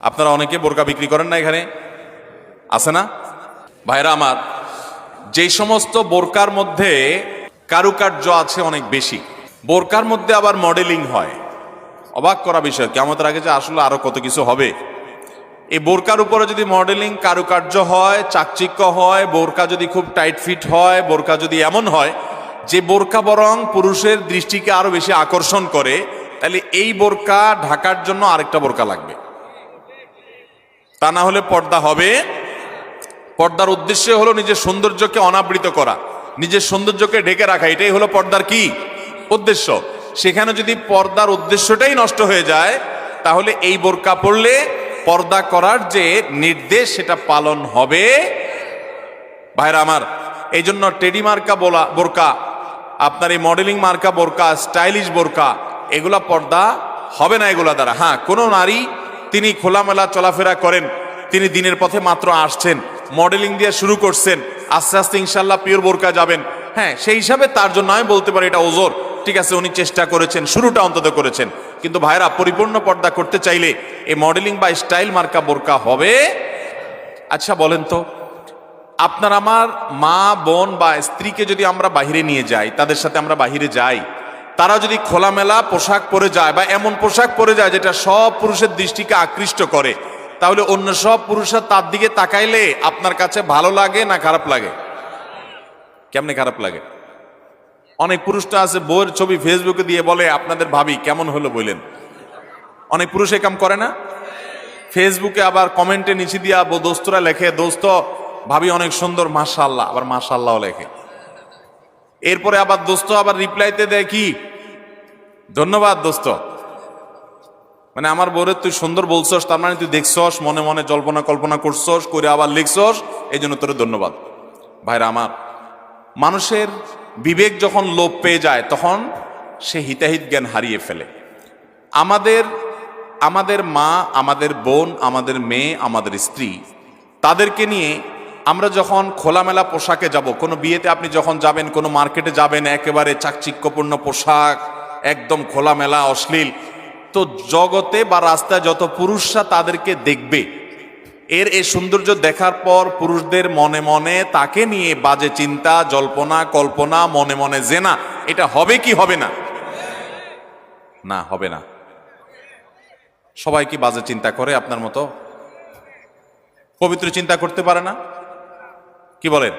আপনারা অনেকে বোরকা বিক্রি করেন না এখানে? আছে না? ভাইরা আমার যে সমস্ত বোরকার মধ্যে কারুকার্য আছে অনেক বেশি। বোরকার মধ্যে আবার মডেলিং হয়। অবাক করা বিষয় কেমতের আগে যে আসলে আরও কত কিছু হবে। এই বোরকার উপরে যদি মডেলিং কারুকার্য হয়, চাকচিক্য হয়, বোরকা যদি খুব টাইট ফিট হয়, বোরকা যদি এমন হয়, যে বোরকা বরং পুরুষের দৃষ্টিকে আরও বেশি আকর্ষণ করে, তাহলে এই বোরকা ঢাকার জন্য আরেকটা বোরকা লাগবে। তা না হলে পর্দা হবে। পর্দার উদ্দেশ্য হলো নিজের সৌন্দর্যকে অনাবৃত করা। নিজের সৌন্দর্যকে ঢেকে রাখা, এটাই হলো পর্দার কি? উদ্দেশ্য। সেখানে যদি পর্দার উদ্দেশ্যটাই নষ্ট হয়ে যায়, তাহলে এই বোরকা পড়লে পর্দা করার যে নির্দেশ, সেটা পালন হবে। ভাইরা আমার এই জন্য টেডি মার্কা বলা, বোরকা, আপনার এই মডেলিং মার্কা বোরকা, স্টাইলিশ বোরকা, এগুলা পর্দা হবে না এগুলা দ্বারা। হ্যাঁ কোনো নারী তিনি খোলামেলা চলাফেরা করেন। তিনি দিনের পথে মাত্র আসছেন মডেলিং দিয়ে শুরু করছেন, আস্তে আস্তে ইনশাল্লাহ পিওর বোরকা যাবেন। হ্যাঁ সেই হিসাবে তার জন্য আমি বলতে পারি এটা ওজোর। ঠিক আছে, উনি চেষ্টা করেছেন, শুরুটা অন্তত করেছেন। কিন্তু ভাইরা, পরিপূর্ণ পর্দা করতে চাইলে এই মডেলিং বা স্টাইল মার্কা বোরকা হবে? আচ্ছা বলেন তো, আপনার আমার মা, বোন বা স্ত্রীকে যদি আমরা বাহিরে নিয়ে যাই, তাদের সাথে আমরা বাহিরে যাই তারা যদি খোলামেলা পোশাক পরে যায় বা এমন পোশাক পরে যায় যেটা সব পুরুষের দৃষ্টিকে আকৃষ্ট করে, তাহলে অন্য সব পুরুষরা তার দিকে তাকাইলে আপনার কাছে ভালো লাগে না খারাপ লাগে? কেমনে খারাপ লাগে? অনেক পুরুষটা আছে, বউয়ের ছবি ফেসবুকে দিয়ে বলে, আপনাদের ভাবি কেমন হলো? বললেন অনেক পুরুষ কাম করে না? ফেসবুকে আবার কমেন্টে নিচে দিয়া বো- দোস্তরা লেখে, দোস্ত, ভাবি অনেক সুন্দর মাশাল্লাহ আবার মাশাল্লাহ লেখে। এরপরে আবার দোস্ত আবার রিপ্লাইতে দেয় কি ধন্যবাদ, দোস্ত। মানে আমার বউরে তুই সুন্দর বলছস, তার মানে তুই দেখছস, মনে মনে জল্পনা কল্পনা করছস, করে আবার লিখছস এই জন্য তোর ধন্যবাদ। ভাইরা আমার, মানুষের বিবেক যখন লোপ পেয়ে যায়, তখন সে হিতাহিত জ্ঞান হারিয়ে ফেলে। আমাদের আমাদের মা, আমাদের বোন, আমাদের মেয়ে, আমাদের স্ত্রী, তাদেরকে নিয়ে আমরা যখন খোলামেলা পোশাকে যাব, কোনো বিয়েতে আপনি যখন যাবেন, কোনো মার্কেটে যাবেন, একেবারে চাকচিক্যপূর্ণ পোশাক একদম খোলামেলা, অশ্লীল। তো জগতে বা রাস্তায় যত পুরুষরা তাদেরকে দেখবে, এর এই সৌন্দর্য দেখার পর পুরুষদের মনে মনে তাকে নিয়ে বাজে চিন্তা, জল্পনা, কল্পনা, মনে মনে জেনা, এটা হবে কি হবে না? না, হবে না। সবাই কি বাজে চিন্তা করে আপনার মতো? পবিত্র চিন্তা করতে পারে না? কি বলেন?